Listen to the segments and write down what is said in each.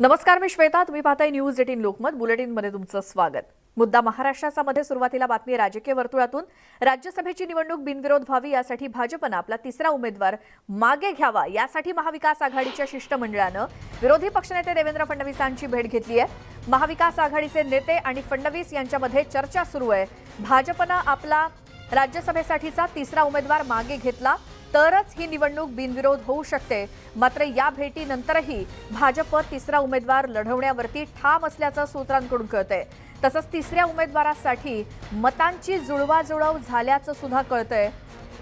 नमस्कार मी श्वेता. तुम्ही पाहताय न्यूज एटीन लोकमत. बुलेटिनमध्ये तुमचं स्वागत. मुद्दा महाराष्ट्राचा मध्ये सुरुवातीला बातमी राजकीय वर्तुळातून. राज्यसभेची निवडणूक बिनविरोध व्हावी यासाठी भाजपनं आपला तिसरा उमेदवार मागे घ्यावा यासाठी महाविकास आघाडीच्या शिष्टमंडळानं विरोधी पक्षनेते देवेंद्र फडणवीसांची भेट घेतली आहे. महाविकास आघाडीचे नेते आणि फडणवीस यांच्यामध्ये चर्चा सुरू आहे. भाजपनं आपला राज्यसभेसाठीचा तिसरा उमेदवार मागे घेतला. तरच ही निवडणूक बिनविरोध होऊ शकते. मात्र या भेटीनंतरही भाजप तिसरा उमेदवार लढवण्यावरती ठाम असल्याचं सूत्रांकडून कळतंय. तसंच तिसऱ्या उमेदवारासाठी मतांची जुळवाजुळव झाल्याचं सुद्धा कळतंय.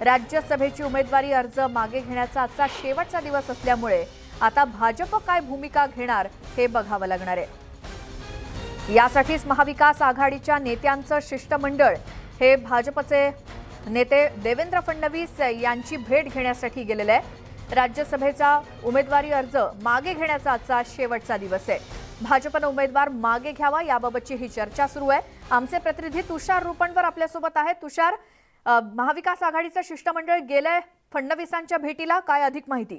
राज्यसभेची उमेदवारी अर्ज मागे घेण्याचा आजचा शेवटचा दिवस असल्यामुळे आता भाजप काय भूमिका घेणार हे बघावं लागणार आहे. यासाठीच महाविकास आघाडीच्या नेत्यांचं शिष्टमंडळ हे भाजपचे नेते देवेंद्र फडणवीस यांची भेट घेण्यासाठी गेलेलं आहे राज्यसभेचा उमेदवारी अर्ज मागे घेण्याचा आजचा शेवटचा दिवस आहे. भाजपनं उमेदवार मागे घ्यावा याबाबतची ही चर्चा सुरू आहे. आमचे प्रतिनिधी तुषार रुपणवर आपल्यासोबत आहेत. तुषार महाविकास आघाडीचं शिष्टमंडळ गेलंय फडणवीसांच्या भेटीला काय अधिक माहिती?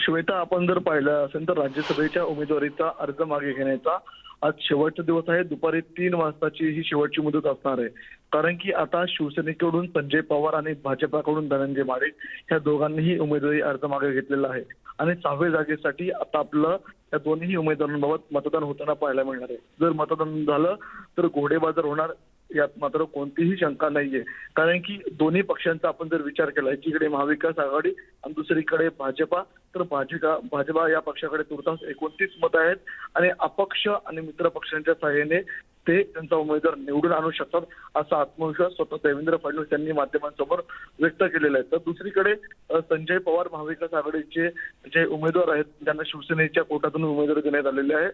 श्वेता आपण जर पाहिलं असेल तर राज्यसभेच्या उमेदवारीचा अर्ज मागे घेण्याचा आज शेवटचा दिवस आहे. दुपारी तीन वाजताची ही शेवटची मुदत असणार आहे. कारण की आता शिवसेनेकडून संजय पवार आणि भाजपाकडून धनंजय माडे ह्या दोघांनीही उमेदवारी अर्ज मागे घेतलेला आहे. आणि सहाव्या जागेसाठी आता आपलं या दोन्ही उमेदवारांबाबत मतदान होताना पाहायला मिळणार आहे. जर मतदान झालं तर घोडेबाजार होणार यात मात्र कोणतीही शंका नाहीये. कारण की दोन्ही पक्षांचा आपण जर विचार केला एकीकडे महाविकास आघाडी आणि दुसरीकडे भाजपा तर भाजपा भाजपा या पक्षाकडे तुर्तास एकोणतीस मत आहेत आणि अपक्ष आणि मित्र पक्षांच्या सहाय्याने ते त्यांचा उमेदवार निवडून आणू शकतात असा आत्मविश्वास स्वतः देवेंद्र फडणवीस यांनी माध्यमांसमोर व्यक्त केलेला आहे. तर दुसरीकडे संजय पवार महाविकास आघाडीचे जे उमेदवार आहेत ज्यांना शिवसेनेच्या कोटातून उमेदवारी देण्यात आलेले आहे.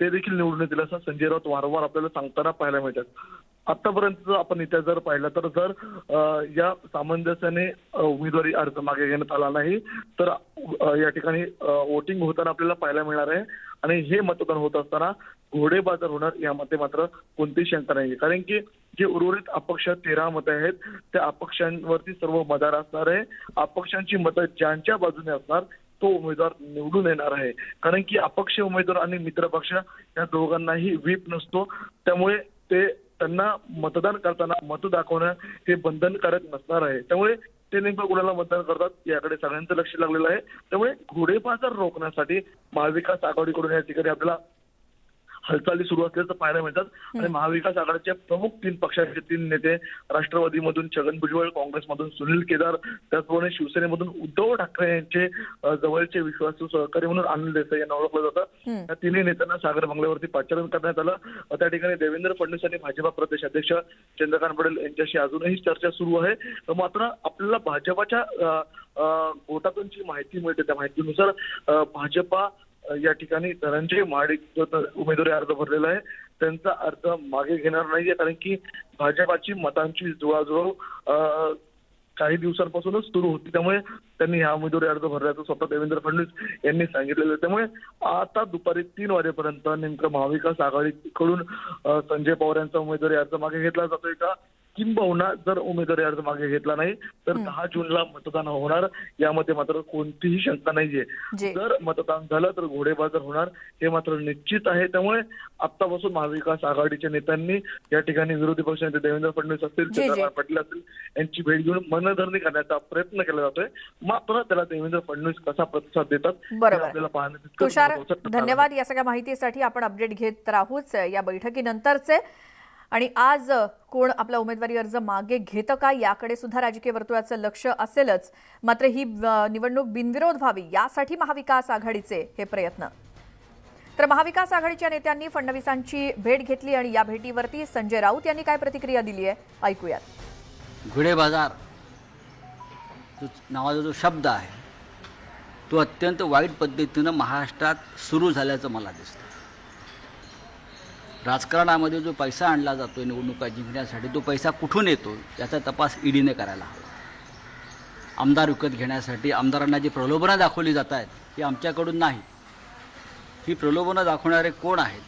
ते देखील निवडून येतील असं संजय राऊत वारंवार आपल्याला सांगताना पाहायला मिळतात. आतापर्यंत जर आपण इतिहास जर पाहिला तर जर या सामंजस्याने उमेदवारी अर्ज मागे घेण्यात आला नाही तर या ठिकाणी वोटिंग होताना आपल्याला पाहायला मिळणार आहे. आणि हे मतदान होत असताना घोडेबाजार होणार यामध्ये मात्र कोणतीही शंका नाही कारण की जे उर्वरित अपक्ष तेरा मतं आहेत त्या अपक्षांवरती सर्व मदार असणार आहे. अपक्षांची मतं ज्यांच्या बाजूने असणार तो उमेदवार निवडून येणार आहे. कारण की अपक्ष उमेदवार आणि मित्र पक्ष या दोघांनाही व्हीप नसतो. त्यामुळे ते त्यांना मतदान करताना मत दाखवणं हे बंधनकारक नसणार आहे. त्यामुळे ते नेमकं कुणाला मतदान करतात याकडे सगळ्यांचं लक्ष लागलेलं आहे. त्यामुळे घोडेबाजार रोखण्यासाठी महाविकास आघाडीकडून या ठिकाणी आपल्याला हालचाली सुरू असल्याचं पाहायला मिळतात. आणि महाविकास आघाडीचे प्रमुख तीन पक्षाचे तीन नेते राष्ट्रवादीमधून छगन भुजबळ काँग्रेसमधून सुनील केदार त्याचप्रमाणे शिवसेनेमधून उद्धव ठाकरे यांचे जवळचे विश्वासू सहकारी म्हणून अनिल देसाई यांना ओळखलं जातं. हम्म. या तिन्ही नेत्यांना सागर बंगल्यावरती पाचारण करण्यात आलं. त्या ठिकाणी देवेंद्र फडणवीस आणि भाजपा प्रदेश अध्यक्ष चंद्रकांत पटेल यांच्याशी अजूनही चर्चा सुरू आहे. मात्र आपल्याला भाजपाच्या गोटातून जी माहिती मिळते त्या माहितीनुसार भाजपा या ठिकाणी धनंजय महाडिक जो तर उमेदवारी अर्ज भरलेला आहे त्यांचा अर्ज मागे घेणार नाहीये कारण की भाजपाची मतांची जुळाजुळव काही दिवसांपासूनच सुरू होती. त्यामुळे त्यांनी हा उमेदवारी अर्ज भरल्याचं स्वतः देवेंद्र फडणवीस यांनी सांगितलेलं आहे. त्यामुळे आता दुपारी तीन वाजेपर्यंत नेमकं महाविकास आघाडीकडून संजय पवार यांचा उमेदवारी अर्ज मागे घेतला जातोय का? किंबहुना जर उमेदवारी अर्ज मागे घेतला नाही तर दहा जूनला मतदान होणार. यामध्ये मात्र कोणतीही शंका नाहीये. जर मतदान झालं तर घोडेबाजार होणार. हे मात्र निश्चित आहे. त्यामुळे आतापासून महाविकास आघाडीच्या नेत्यांनी या ठिकाणी विरोधी पक्षनेते देवेंद्र फडणवीस असतील. चंद्रकांत पाटील असतील यांची भेट घेऊन मनधरणी करण्याचा प्रयत्न केला जातोय. मात्र त्याला देवेंद्र फडणवीस कसा प्रतिसाद देतात. आपल्याला पाहणं तितकंच तुषार महत्त्वाचं ठरणार आहे. धन्यवाद. या सगळ्या माहितीसाठी आपण अपडेट घेत राहूच या बैठकीनंतरचे. आणि आज कोण आपला उमेदवारी अर्ज मागे घेतं का? याकडे सुद्धा राजकीय वर्तुळाचं लक्ष असेलच. मात्र ही निवडणूक बिनविरोध व्हावी यासाठी महाविकास आघाडीचे हे प्रयत्न. तर महाविकास आघाडीच्या नेत्यांनी फडणवीसांची भेट घेतली आणि या भेटीवरती संजय राऊत यांनी काय प्रतिक्रिया दिली आहे? ऐकूयात. घुडे बाजार. नावाचा जो शब्द आहे तो अत्यंत वाईट पद्धतीनं महाराष्ट्रात सुरू झाल्याचं मला दिसतं राजकारणामध्ये जो पैसा आणला जातो निवडणुका जिंकण्यासाठी तो पैसा कुठून येतो याचा तपास ईडीने करायला हवा. आमदार विकत घेण्यासाठी आमदारांना जी प्रलोभनं दाखवली जात आहेत ही आमच्याकडून नाही. ही प्रलोभनं दाखवणारे कोण आहेत?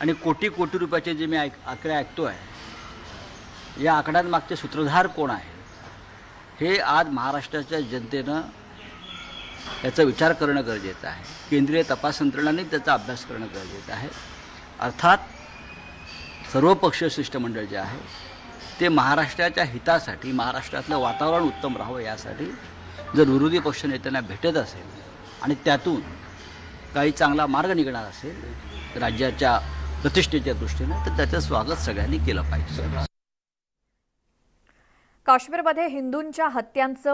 आणि कोटी कोटी रुपयाचे जे मी ऐक आकडे ऐकतो आहे या आकड्यांमागचे सूत्रधार कोण आहे हे आज महाराष्ट्राच्या जनतेनं याचा विचार करणं गरजेचं आहे. केंद्रीय तपास यंत्रणांनी त्याचा अभ्यास करणं गरजेचं आहे. अर्थात सर्वपक्षीय शिष्टमंडळ जे आहे ते महाराष्ट्राच्या हितासाठी महाराष्ट्रातलं वातावरण उत्तम राहावं यासाठी जर विरोधी पक्षनेत्यांना भेटत असेल आणि त्यातून काही चांगला मार्ग निघणार असेल राज्याच्या प्रतिष्ठेच्या दृष्टीनं तर त्याचं स्वागत सगळ्यांनी केलं पाहिजे. काश्मीरमध्ये हिंदूंच्या हत्यांचं